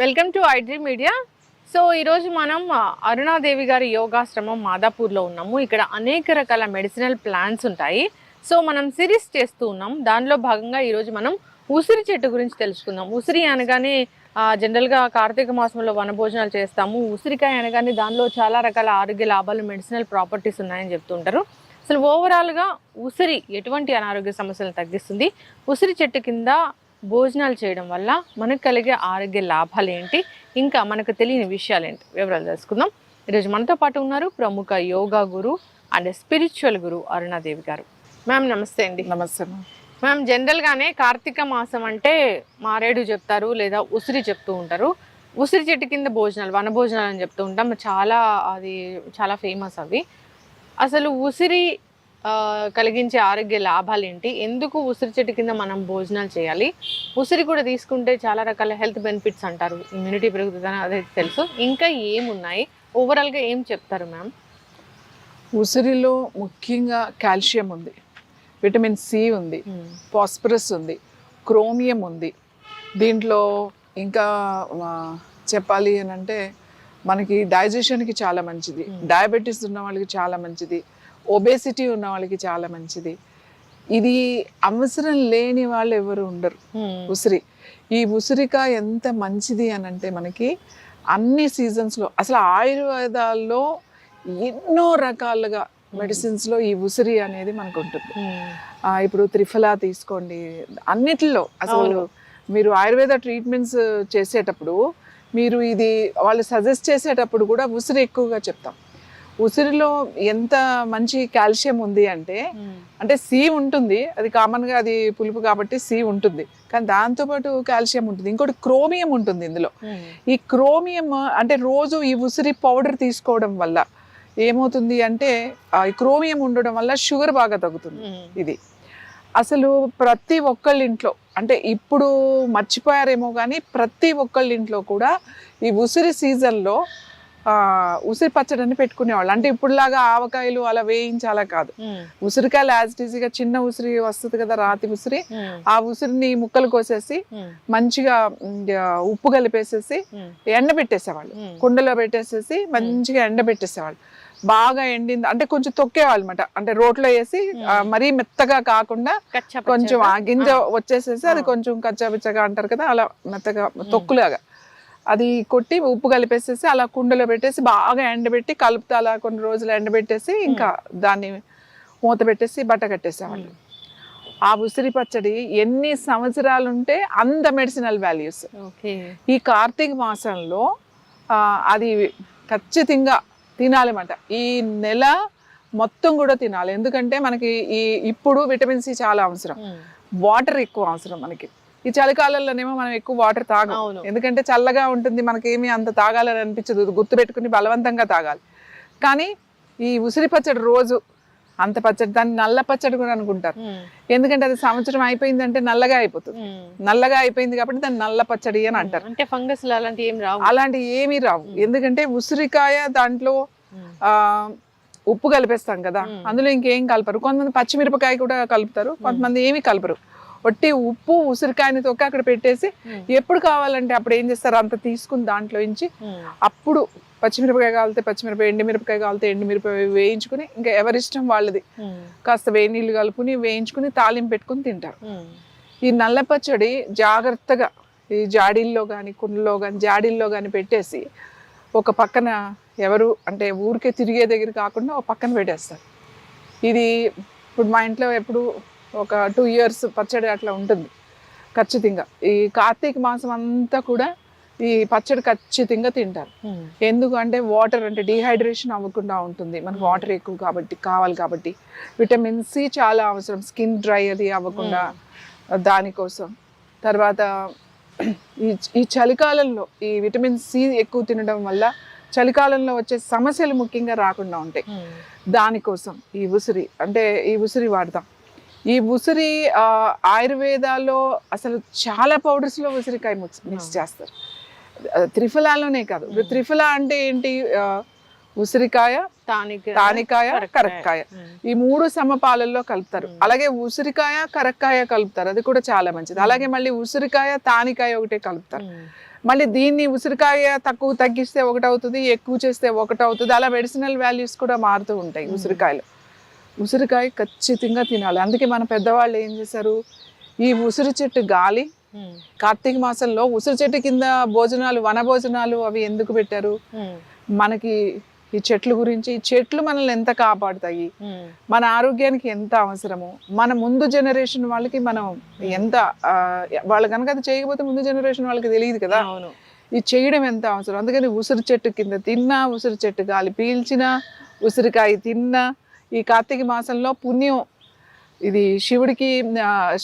Welcome to iDream media. So ఈరోజు మనం అరుణాదేవి గారి యోగాశ్రమం మాదాపూర్లో ఉన్నాము. ఇక్కడ అనేక రకాల మెడిసినల్ ప్లాంట్స్ ఉంటాయి. సో మనం సిరీస్ చేస్తూ ఉన్నాం. దానిలో భాగంగా ఈరోజు మనం ఉసిరి చెట్టు గురించి తెలుసుకుందాం. ఉసిరి అనగానే జనరల్గా కార్తీక మాసంలో వనభోజనాలు చేస్తాము. ఉసిరికాయ అనగానే దానిలో చాలా రకాల ఆరోగ్య లాభాలు మెడిసినల్ ప్రాపర్టీస్ ఉన్నాయని చెప్తుంటారు అసలు ఓవరాల్గా ఉసిరి ఎటువంటి అనారోగ్య సమస్యలను తగ్గిస్తుంది? ఉసిరి చెట్టు కింద భోజనాలు చేయడం వల్ల మనకు కలిగే ఆరోగ్య లాభాలు ఏంటి? ఇంకా మనకు తెలియని విషయాలు ఏంటి? వివరాలు తెలుసుకుందాం. ఈరోజు మనతో పాటు ఉన్నారు ప్రముఖ yoga guru and spiritual guru Arunadevi garu. Ma'am నమస్తే అండి. నమస్తే. మ్యామ్. జనరల్గానే కార్తీక మాసం అంటే మారేడు చెప్తారు లేదా ఉసిరి చెప్తూ ఉంటారు. ఉసిరి చెట్టు కింద భోజనాలు వన భోజనాలు అని చెప్తూ ఉంటాం. చాలా అది చాలా ఫేమస్ అవి. అసలు ఉసిరి కలిగించే ఆరోగ్య లాభాలు ఏంటి ఎందుకు ఉసిరి చెట్టు కింద మనం భోజనాలు చేయాలి? ఉసిరి కూడా తీసుకుంటే చాలా రకాల హెల్త్ బెనిఫిట్స్ అంటారు. ఇమ్యూనిటీ పెరుగుతుందని అదే తెలుసు. ఇంకా ఏమున్నాయి? ఓవరాల్గా ఏం చెప్తారు మ్యామ్? ఉసిరిలో ముఖ్యంగా కాల్షియం ఉంది. విటమిన్ సి ఉంది. ఫాస్ఫరస్ ఉంది. క్రోమియం ఉంది. దీంట్లో ఇంకా చెప్పాలి అని అంటే మనకి డైజెషన్కి చాలా మంచిది. డయాబెటీస్ ఉన్న వాళ్ళకి చాలా మంచిది. ఒబేసిటీ ఉన్న వాళ్ళకి చాలా మంచిది. ఇది అవసరం లేని వాళ్ళు ఎవరు ఉండరు. ఉసిరి. ఈ ఉసిరికాయ ఎంత మంచిది అని అంటే మనకి అన్ని సీజన్స్లో అసలు ఆయుర్వేదాల్లో ఎన్నో రకాలుగా మెడిసిన్స్లో ఈ ఉసిరి అనేది మనకు ఉంటుంది ఆ, ఇప్పుడు త్రిఫలా తీసుకోండి. అన్నిటిలో అసలు. మీరు ఆయుర్వేద ట్రీట్మెంట్స్ చేసేటప్పుడు మీరు ఇది వాళ్ళు సజెస్ట్ చేసేటప్పుడు కూడా ఉసిరి ఎక్కువగా చెప్తాం. ఉసిరిలో ఎంత మంచి కాల్షియం ఉంది అంటే అంటే సి ఉంటుంది. అది కామన్గా అది పులుపు కాబట్టి సి ఉంటుంది. కానీ దాంతోపాటు కాల్షియం ఉంటుంది. ఇంకోటి క్రోమియం ఉంటుంది ఇందులో. ఈ క్రోమియం అంటే రోజు ఈ ఉసిరి పౌడర్ తీసుకోవడం వల్ల ఏమవుతుంది అంటే ఈ క్రోమియం ఉండడం వల్ల షుగర్ బాగా తగ్గుతుంది. ఇది. అసలు ప్రతి ఒక్కళ్ళ ఇంట్లో అంటే ఇప్పుడు మర్చిపోయారేమో కానీ ప్రతి ఒక్కళ్ళ ఇంట్లో కూడా ఈ ఉసిరి సీజన్లో ఉసిరి పచ్చడిని పెట్టుకునేవాళ్ళు. అంటే ఇప్పుడులాగా ఆవకాయలు అలా వేయించి అలా కాదు ఉసిరికాయలు యాజ్ ఈజీగా చిన్న ఉసిరి వస్తుంది కదా రాతి ఉసిరి. ఆ ఉసిరిని ముక్కలు కోసేసి మంచిగా ఉప్పు కలిపేసేసి ఎండబెట్టేసేవాళ్ళు కుండలో పెట్టేసేసి మంచిగా ఎండబెట్టేసేవాళ్ళు బాగా ఎండింది అంటే కొంచెం తొక్కేవాళ్ళు అనమాట అంటే రోట్లో వేసి మరీ మెత్తగా కాకుండా కొంచెం ఆ గింజ వచ్చేసేసి అది. కొంచెం కచ్చాపిచ్చగా అంటారు కదా అలా మెత్తగా తొక్కులాగా. అది కొట్టి ఉప్పు కలిపేసేసి అలా కుండలో పెట్టేసి బాగా ఎండబెట్టి కలుపుతా అలా కొన్ని రోజులు ఎండబెట్టేసి ఇంకా దాన్ని మూత పెట్టేసి బట్ట కట్టేసేవాళ్ళు. ఆ ఉసిరి పచ్చడి ఎన్ని సంవత్సరాలు ఉంటే అంత మెడిసినల్ వాల్యూస్. ఓకే. ఈ కార్తీక మాసంలో అది ఖచ్చితంగా తినాలన్నమాట. ఈ నెల మొత్తం కూడా తినాలి. ఎందుకంటే మనకి ఈ ఇప్పుడు విటమిన్ సి చాలా అవసరం. వాటర్ ఎక్కువ అవసరం మనకి. ఈ చలికాలంలోనేమో మనం ఎక్కువ వాటర్ తాగం. ఎందుకంటే చల్లగా ఉంటుంది మనకేమీ అంత తాగాలని అనిపించదు. గుర్తుపెట్టుకుని బలవంతంగా తాగాలి. కానీ ఈ ఉసిరి పచ్చడి రోజు అంత పచ్చడి దాన్ని నల్ల పచ్చడి కూడా అనుకుంటారు. ఎందుకంటే అది సంవత్సరం అయిపోయిందంటే నల్లగా అయిపోతుంది. నల్లగా అయిపోయింది కాబట్టి దాన్ని నల్ల పచ్చడి అని అంటారు. అంటే ఫంగస్ అలాంటి ఏం రావు. అలాంటి ఏమీ రావు. ఎందుకంటే ఉసిరికాయ దాంట్లో ఆ ఉప్పు కలిపేస్తాం కదా. అందులో ఇంకేం కలపరు. కొంతమంది పచ్చిమిరపకాయ కూడా కలుపుతారు. కొంతమంది ఏమీ కలపరు. ఒట్టి ఉప్పు ఉసిరికాయని తొక్కి అక్కడ పెట్టేసి ఎప్పుడు కావాలంటే అప్పుడు ఏం చేస్తారు? అంత తీసుకుని దాంట్లో నుంచి అప్పుడు పచ్చిమిరపకాయ కావాలితే పచ్చిమిరపకాయ ఎండుమిరపకాయ కావాలితే ఎండుమిరపకాయ వేయించుకుని ఇంకా ఎవరిష్టం వాళ్ళది. కాస్త వేడి నీళ్ళు కలుపుని వేయించుకుని తాలింపు పెట్టుకుని తింటారు. ఈ నల్ల పచ్చడి జాగ్రత్తగా ఈ జాడీల్లో కానీ కుండలో కానీ జాడీల్లో కానీ పెట్టేసి ఒక పక్కన ఎవరు అంటే ఊరికే తిరిగే దగ్గర కాకుండా ఒక పక్కన పెట్టేస్తారు. ఇది ఇప్పుడు మా ఇంట్లో ఎప్పుడు ఒక టూ ఇయర్స్ పచ్చడి అట్లా ఉంటుంది ఖచ్చితంగా. ఈ కార్తీక మాసం అంతా కూడా ఈ పచ్చడి ఖచ్చితంగా తింటారు. ఎందుకు అంటే వాటర్ అంటే డిహైడ్రేషన్ అవ్వకుండా ఉంటుంది. మనకు వాటర్ ఎక్కువ కాబట్టి కావాలి కాబట్టి. విటమిన్ సి చాలా అవసరం. స్కిన్ డ్రై అది అవ్వకుండా దానికోసం. తర్వాత ఈ ఈ చలికాలంలో ఈ విటమిన్ సి ఎక్కువ తినడం వల్ల చలికాలంలో వచ్చే సమస్యలు ముఖ్యంగా రాకుండా ఉంటాయి. దానికోసం ఈ ఉసిరి అంటే ఈ ఉసిరి వాడతాం. ఈ ఉసిరి ఆయుర్వేదాల్లో అసలు చాలా పౌడర్స్లో ఉసిరికాయ మిక్స్ మిక్స్ చేస్తారు. త్రిఫలాలోనే కాదు. త్రిఫల అంటే ఏంటి? ఉసిరికాయ తానిక తానికాయ కరక్కాయ. ఈ మూడు సమపాలల్లో కలుపుతారు. అలాగే ఉసిరికాయ కరక్కాయ కలుపుతారు. అది కూడా చాలా మంచిది. అలాగే మళ్ళీ ఉసిరికాయ తానికాయ ఒకటే కలుపుతారు. మళ్ళీ దీన్ని ఉసిరికాయ తక్కువ తగ్గిస్తే ఒకటి అవుతుంది ఎక్కువ చేస్తే ఒకటి అవుతుంది అలా మెడిసినల్ వాల్యూస్ కూడా మారుతూ ఉంటాయి ఉసిరికాయలు. ఉసిరికాయ ఖచ్చితంగా తినాలి. అందుకే మన పెద్దవాళ్ళు ఏం చేశారు? ఈ ఉసిరి చెట్టు గాలి కార్తీక మాసంలో ఉసిరి చెట్టు కింద భోజనాలు వన భోజనాలు అవి ఎందుకు పెట్టారు? మనకి ఈ చెట్ల గురించి ఈ చెట్లు మనల్ని ఎంత కాపాడుతాయి? మన ఆరోగ్యానికి ఎంత అవసరము? మన ముందు జనరేషన్ వాళ్ళకి మనం ఎంత వాళ్ళు కనుక అది చేయకపోతే ముందు జనరేషన్ వాళ్ళకి తెలియదు కదా? అవును. ఇది చేయడం ఎంత అవసరం? అందుకని ఉసిరి చెట్టు కింద తిన్నా ఉసిరి చెట్టు గాలి పీల్చినా ఉసిరికాయ తిన్నా ఈ కార్తీక మాసంలో పుణ్యం. ఇది శివుడికి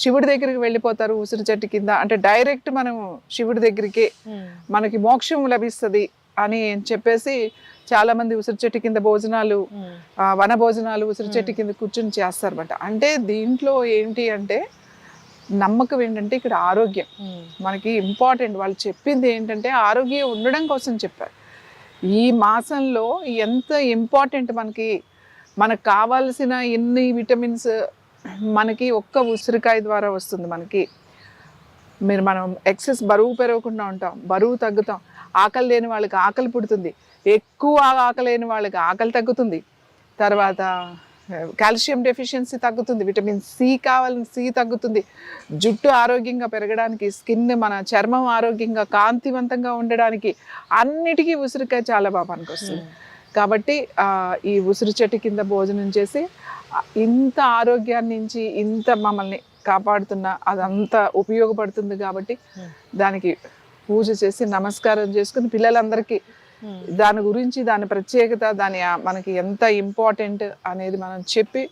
శివుడి దగ్గరికి వెళ్ళిపోతారు ఉసిరి చెట్టు కింద. అంటే డైరెక్ట్ మనం శివుడి దగ్గరికి ఉమ్, మనకి మోక్షం లభిస్తుంది అని చెప్పేసి చాలా మంది ఉసిరి చెట్టు కింద భోజనాలు ఆ, వన భోజనాలు ఉసిరి చెట్టు కింద కూర్చొని చేస్తారన్నమాట. అంటే దీంట్లో ఏంటి అంటే నమ్మకం ఏంటంటే ఇక్కడ ఆరోగ్యం. మనకి ఇంపార్టెంట్. వాళ్ళు చెప్పింది ఏంటంటే ఆరోగ్యం ఉండడం కోసం చెప్పారు. ఈ మాసంలో ఎంత ఇంపార్టెంట్ మనకి మనకు కావాల్సిన ఎన్ని విటమిన్స్ మనకి ఒక్క ఉసిరికాయ ద్వారా వస్తుంది మనకి. మీరు మనం ఎక్సెస్ బరువు పెరగకుండా ఉంటాం బరువు తగ్గుతాం. ఆకలి లేని వాళ్ళకి ఆకలి పుడుతుంది. ఎక్కువ ఆకలి లేని వాళ్ళకి ఆకలి తగ్గుతుంది. తర్వాత కాల్షియం డెఫిషియన్సీ తగ్గుతుంది విటమిన్ సి కావాలని సి తగ్గుతుంది. జుట్టు ఆరోగ్యంగా పెరగడానికి స్కిన్ మన చర్మం ఆరోగ్యంగా కాంతివంతంగా ఉండడానికి అన్నిటికీ ఉసిరికాయ చాలా బాగా పనికొస్తుంది. కాబట్టి ఈ ఉసిరి చెట్టు కింద భోజనం చేసి ఇంత ఆరోగ్యాన్ని నుంచి ఇంత మమ్మల్ని కాపాడుతున్న అదంతా ఉపయోగపడుతుంది కాబట్టి Hmm. దానికి పూజ చేసి నమస్కారం చేసుకుని పిల్లలందరికీ ఉమ్. దాని గురించి దాని ప్రత్యేకత దాని మనకి ఎంత ఇంపార్టెంట్ అనేది మనం చెప్పి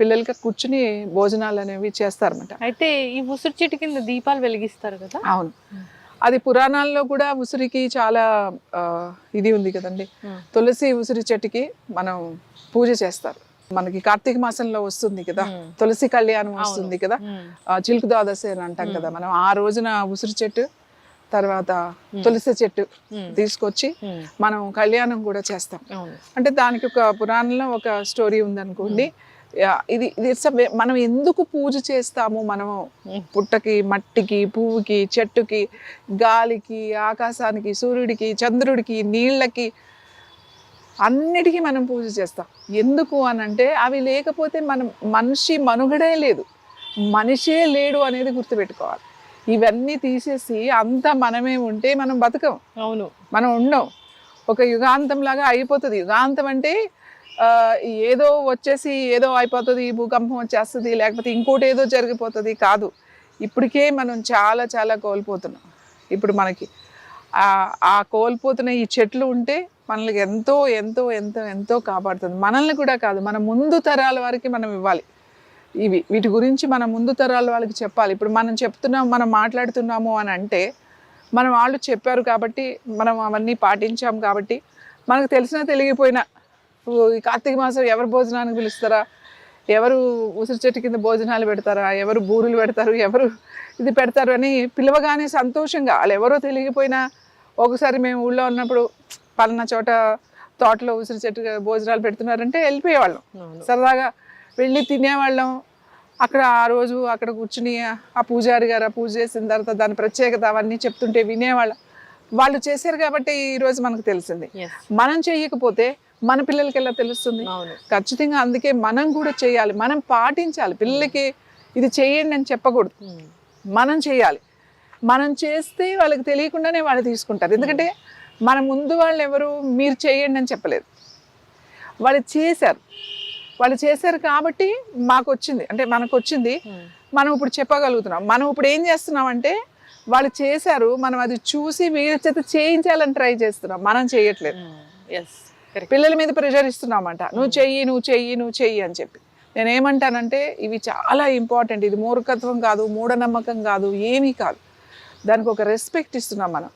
పిల్లలకి కూర్చుని భోజనాలు అనేవి చేస్తారన్నమాట అయితే ఈ ఉసిరి చెట్టు కింద దీపాలు వెలిగిస్తారు కదా అవును అది పురాణాల్లో కూడా ఉసిరికి చాలా ఇది ఉంది కదండి. తులసి ఉసిరి చెట్టుకి మనం పూజ చేస్తారు. మనకి కార్తీక మాసంలో వస్తుంది కదా. తులసి కళ్యాణం వస్తుంది కదా. చిలుకు ద్వాదశి అని అంటాం కదా మనం. ఆ రోజున ఉసిరి చెట్టు తర్వాత తులసి చెట్టు తీసుకొచ్చి మనం కళ్యాణం కూడా చేస్తాం. అంటే దానికి ఒక పురాణంలో ఒక స్టోరీ ఉందనుకోండి. ఇది way- మనం ఎందుకు పూజ చేస్తాము? మనము ఉమ్. పుట్టకి మట్టికి పువ్వుకి చెట్టుకి గాలికి ఆకాశానికి సూర్యుడికి చంద్రుడికి నీళ్ళకి అన్నిటికీ మనం పూజ చేస్తాం. ఎందుకు అని అంటే అవి లేకపోతే మనం మనిషి మనుగడే లేదు. మనిషే లేడు అనేది గుర్తుపెట్టుకోవాలి. ఇవన్నీ తీసేసి అంతా మనమే ఉంటే మనం బతకం. అవును. మనం ఉండం. ఒక యుగాంతం లాగా అయిపోతుంది. యుగాంతం అంటే ఏదో వచ్చేసి ఏదో అయిపోతుంది భూకంపం వచ్చేస్తుంది లేకపోతే ఇంకోటి ఏదో జరిగిపోతుంది కాదు. ఇప్పటికే మనం చాలా చాలా కోల్పోతున్నాం. ఇప్పుడు మనకి ఆ కోల్పోతున్న ఈ చెట్లు ఉంటే మనల్ని ఎంతో ఎంతో ఎంతో ఎంతో కాపాడుతుంది. మనల్ని కూడా కాదు మన ముందు తరాల వారికి మనం ఇవ్వాలి. ఇవి వీటి గురించి మన ముందు తరాల వాళ్ళకి చెప్పాలి. ఇప్పుడు మనం చెప్తున్నాం మనం మాట్లాడుతున్నాము అని అంటే మన వాళ్ళు చెప్పారు కాబట్టి మనం అవన్నీ పాటించాం కాబట్టి మనకు తెలిసినా తెలియకపోయినా కార్తీక మాసం ఎవరు భోజనానికి పిలుస్తారా? ఎవరు ఉసిరి చెట్టు కింద భోజనాలు పెడతారా? ఎవరు బూరులు పెడతారు? ఎవరు ఇది పెడతారు అని పిలవగానే సంతోషంగా వాళ్ళు ఎవరో తెలియకపోయినా ఒకసారి మేము ఊళ్ళో ఉన్నప్పుడు పలానా చోట తోటలో ఉసిరి చెట్టు భోజనాలు పెడుతున్నారంటే వెళ్ళిపోయేవాళ్ళం. సరదాగా వెళ్ళి తినేవాళ్ళం. అక్కడ ఆ రోజు అక్కడ కూర్చుని ఆ పూజారి గారు ఆ పూజ చేసిన తర్వాత దాని ప్రత్యేకత అవన్నీ చెప్తుంటే వినేవాళ్ళం. వాళ్ళు చేశారు కాబట్టి ఈరోజు మనకు తెలిసింది. మనం చేయకపోతే మన పిల్లలకి ఎలా తెలుస్తుంది? అవును. ఖచ్చితంగా అందుకే మనం కూడా చేయాలి. మనం పాటించాలి. పిల్లలకి ఇది చేయండి అని చెప్పకూడదు. మనం చేయాలి. మనం చేస్తే వాళ్ళకి తెలియకుండానే వాళ్ళు తీసుకుంటారు. ఎందుకంటే మన ముందు వాళ్ళు ఎవరు? మీరు చేయండి అని చెప్పలేదు. వాళ్ళు చేశారు. వాళ్ళు చేశారు కాబట్టి మాకు వచ్చింది. అంటే మనకు వచ్చింది. మనం ఇప్పుడు చెప్పగలుగుతున్నాం. మనం ఇప్పుడు ఏం చేస్తున్నాం అంటే వాళ్ళు చేశారు. మనం అది చూసి వీరి చేత చేయించాలని ట్రై చేస్తున్నాం. మనం చేయట్లేదు. ఎస్ పిల్లల మీద ప్రెషర్ ఇస్తున్నామంట. నువ్వు చెయ్యి నువ్వు చెయ్యి నువ్వు చెయ్యి అని చెప్పి. నేను ఏమంటానంటే ఇవి చాలా ఇంపార్టెంట్ ఇది మూర్ఖత్వం కాదు మూఢనమ్మకం కాదు ఏమీ కాదు. దానికి ఒక రెస్పెక్ట్ ఇస్తున్నాం మనం.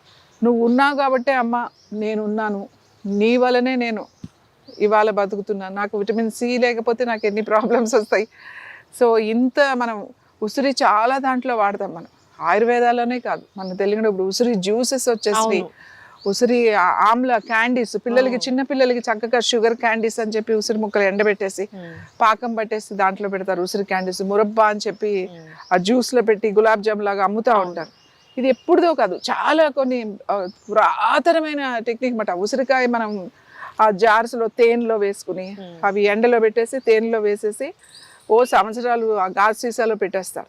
నువ్వు ఉన్నావు కాబట్టే అమ్మ నేనున్నాను. నీ వలనే నేను ఇవాళ బతుకుతున్నాను. నాకు విటమిన్ సి లేకపోతే నాకు ఎన్ని ప్రాబ్లమ్స్ వస్తాయి? సో ఇంత మనం ఉసిరి చాలా దాంట్లో వాడతాం మనం. ఆయుర్వేదాలోనే కాదు. మన తెలుగులో ఇప్పుడు ఉసిరి జ్యూసెస్ వచ్చేసి. ఉసిరి ఆమ్ల క్యాండీస్ పిల్లలకి చిన్న పిల్లలకి చక్కగా షుగర్ క్యాండీస్ అని చెప్పి ఉసిరి ముక్కలు ఎండబెట్టేసి పాకం పట్టేసి దాంట్లో పెడతారు ఉసిరి క్యాండీస్ మురబ్బా అని చెప్పి ఆ జ్యూస్లో పెట్టి గులాబ్ జామ్ లాగా అమ్ముతా ఉంటారు. ఇది ఎప్పుడుదో కాదు చాలా కొన్ని పురాతనమైన టెక్నిక్ మాట ఉసిరికాయ మనం ఆ జార్స్లో తేనెలో వేసుకుని. అవి ఎండలో పెట్టేసి తేనెలో వేసేసి ఓ సంవత్సరాలు ఆ గాజు సీసాలో పెట్టేస్తారు.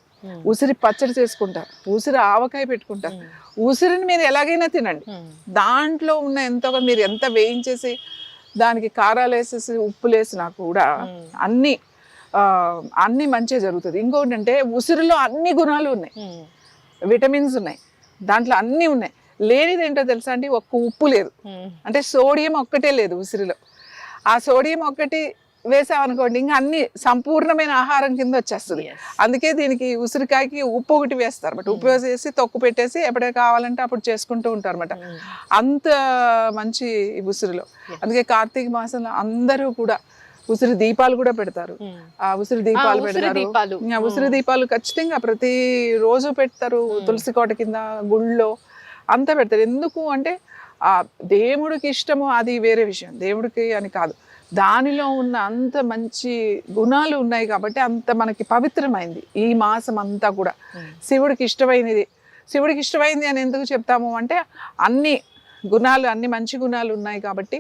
ఉసిరి పచ్చడి చేసుకుంటారు ఉసిరి ఆవకాయ పెట్టుకుంటారు Hmm. ఉసిరిని మీరు ఎలాగైనా తినండి. దాంట్లో ఉన్న ఎంతో మీరు ఎంత వేయించేసి దానికి కారాలు వేసేసి ఉప్పులు వేసినా కూడా. అన్ని అన్ని మంచిగా జరుగుతుంది ఇంకొకటి అంటే ఉసిరిలో అన్ని గుణాలు ఉన్నాయి. విటమిన్స్ ఉన్నాయి దాంట్లో అన్నీ ఉన్నాయి లేనిది ఏంటో తెలుసా అండి ఒక్క ఉప్పు లేదు. అంటే సోడియం ఒక్కటే లేదు ఉసిరిలో ఆ సోడియం ఒక్కటి వేసామనుకోండి ఇంకా అన్ని సంపూర్ణమైన ఆహారం కింద వచ్చేస్తుంది. అందుకే దీనికి ఉసిరికాయకి ఉప్పు ఒకటి వేస్తారు అనమాట ఉప్పు వేసేసి తొక్కు పెట్టేసి ఎప్పుడే కావాలంటే అప్పుడు చేసుకుంటూ ఉంటారు అనమాట Hmm. అంత మంచి ఉసిరిలో. అందుకే కార్తీక మాసంలో అందరూ కూడా ఉసిరి దీపాలు కూడా పెడతారు. Hmm. ఆ ఉసిరి దీపాలు పెడతారు. ఉసిరి దీపాలు ఖచ్చితంగా ప్రతి రోజు పెడతారు. తులసి కోట కింద గుళ్ళో అంతా పెడతారు. ఎందుకు అంటే ఆ దేవుడికి ఇష్టము అది వేరే విషయం. దేవుడికి అని కాదు. దానిలో ఉన్న అంత మంచి గుణాలు ఉన్నాయి కాబట్టి అంత మనకి పవిత్రమైంది ఈ మాసం అంతా కూడా. శివుడికి ఇష్టమైనది. శివుడికి ఇష్టమైంది అని ఎందుకు చెప్తాము అంటే అన్ని గుణాలు అన్ని మంచి గుణాలు ఉన్నాయి కాబట్టి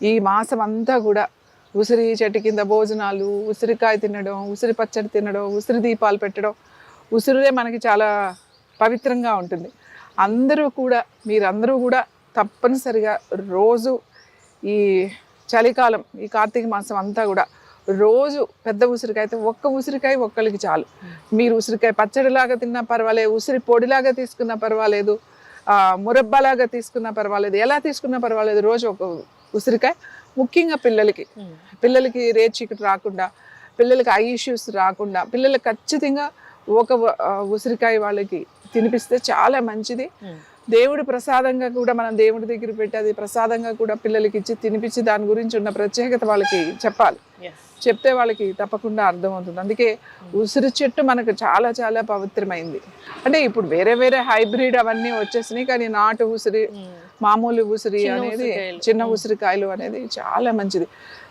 ఈ మాసం అంతా కూడా ఉసిరి చెట్టు కింద భోజనాలు ఉసిరికాయ తినడం ఉసిరి పచ్చడి తినడం ఉసిరి దీపాలు పెట్టడం ఉసిరిదే మనకి చాలా పవిత్రంగా ఉంటుంది. అందరూ కూడా మీరందరూ కూడా తప్పనిసరిగా రోజు ఈ చలికాలం ఈ కార్తీక మాసం అంతా కూడా రోజు పెద్ద ఉసిరికాయ అయితే ఒక్క ఉసిరికాయ ఒక్కరికి చాలు మీరు ఉసిరికాయ పచ్చడిలాగా తిన్నా పర్వాలేదు ఉసిరి పొడిలాగా తీసుకున్నా పర్వాలేదు మురబ్బలాగా తీసుకున్నా పర్వాలేదు ఎలా తీసుకున్నా పర్వాలేదు రోజు ఒక ఉసిరికాయ ముఖ్యంగా పిల్లలకి. పిల్లలకి రేట్ చీకటి రాకుండా పిల్లలకి ఐ ఇష్యూస్ రాకుండా పిల్లలకి ఖచ్చితంగా ఒక ఉసిరికాయ వాళ్ళకి తినిపిస్తే చాలా మంచిది. దేవుడి ప్రసాదంగా కూడా మనం దేవుడి దగ్గర పెట్టి అది ప్రసాదంగా కూడా పిల్లలకి ఇచ్చి తినిపించి దాని గురించి ఉన్న ప్రత్యేకత వాళ్ళకి చెప్పాలి. చెప్తే వాళ్ళకి తప్పకుండా అర్థమవుతుంది అందుకే ఉసిరి చెట్టు మనకు చాలా చాలా పవిత్రమైంది అంటే ఇప్పుడు వేరే వేరే హైబ్రిడ్ అవన్నీ వచ్చేసినాయి కానీ నాటు ఉసిరి Hmm. మామూలు ఉసిరి అనేది. చిన్న ఉసిరికాయలు అనేది చాలా మంచిది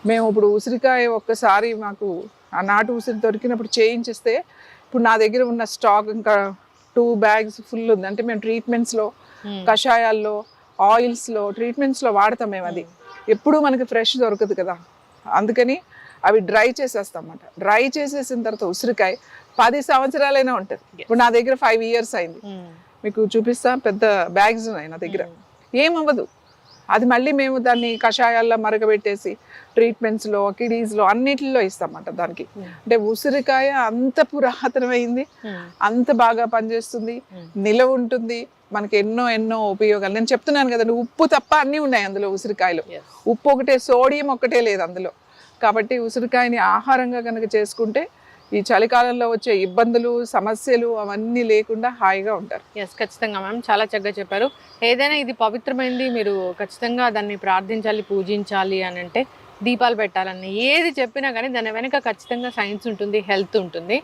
మేము ఇప్పుడు ఉసిరికాయ ఒక్కసారి మాకు ఆ నాటు ఉసిరి దొరికినప్పుడు చేయించిస్తే ఇప్పుడు నా దగ్గర ఉన్న స్టాక్ ఇంకా టూ బ్యాగ్స్ ఫుల్ ఉంది అంటే మేము ట్రీట్మెంట్స్లో Hmm. కషాయాల్లో ఆయిల్స్లో ట్రీట్మెంట్స్లో వాడతాం మేము అది. ఎప్పుడూ మనకి ఫ్రెష్ దొరకదు కదా. అందుకని అవి డ్రై చేసేస్తాం అన్నమాట డ్రై చేసేసిన తర్వాత ఉసిరికాయ పది సంవత్సరాలైనా ఉంటుంది. ఇప్పుడు నా దగ్గర ఫైవ్ ఇయర్స్ అయింది. Hmm. మీకు చూపిస్తా పెద్ద బ్యాగ్స్ ఉన్నాయి నా దగ్గర. ఏమవ్వదు. అది మళ్ళీ మేము దాన్ని కషాయాల్లో మరగబెట్టేసి ట్రీట్మెంట్స్లో కిడీస్లో అన్నిటిలో ఇస్తామన్నమాట దానికి Hmm. అంటే ఉసిరికాయ అంత పురాతనమైంది Hmm. అంత బాగా పనిచేస్తుంది Hmm. నిలవ ఉంటుంది మనకి ఎన్నో ఎన్నో ఉపయోగాలు నేను చెప్తున్నాను కదండి ఉప్పు తప్ప అన్నీ ఉన్నాయి అందులో ఉసిరికాయలు. ఉప్పు ఒకటే సోడియం ఒకటే లేదు అందులో కాబట్టి ఉసిరికాయని ఆహారంగా కనుక చేసుకుంటే ఈ చలికాలంలో వచ్చే ఇబ్బందులు సమస్యలు అవన్నీ లేకుండా హాయిగా ఉంటారు. ఎస్ ఖచ్చితంగా మ్యామ్. చాలా చక్కగా చెప్పారు. ఏదైనా ఇది పవిత్రమైంది మీరు ఖచ్చితంగా దాన్ని ప్రార్థించాలి పూజించాలి అని అంటే దీపాలు పెట్టాలని. ఏది చెప్పినా కానీ దాని వెనక ఖచ్చితంగా సైన్స్ ఉంటుంది హెల్త్ ఉంటుంది.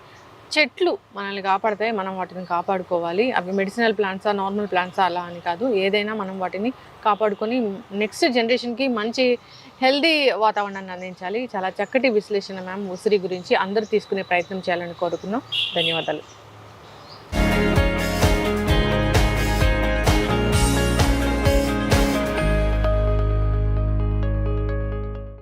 చెట్లు మనల్ని కాపాడతాయి మనం వాటిని కాపాడుకోవాలి. అవి మెడిసినల్ ప్లాంట్సా నార్మల్ ప్లాంట్సా అలా అని కాదు. ఏదైనా మనం వాటిని కాపాడుకొని నెక్స్ట్ జనరేషన్కి మంచి హెల్దీ వాతావరణాన్ని అందించాలి. చాలా చక్కటి విశ్లేషణ మ్యామ్ ఉసిరి గురించి అందరూ తీసుకునే ప్రయత్నం చేయాలని కోరుకున్నాం. ధన్యవాదాలు.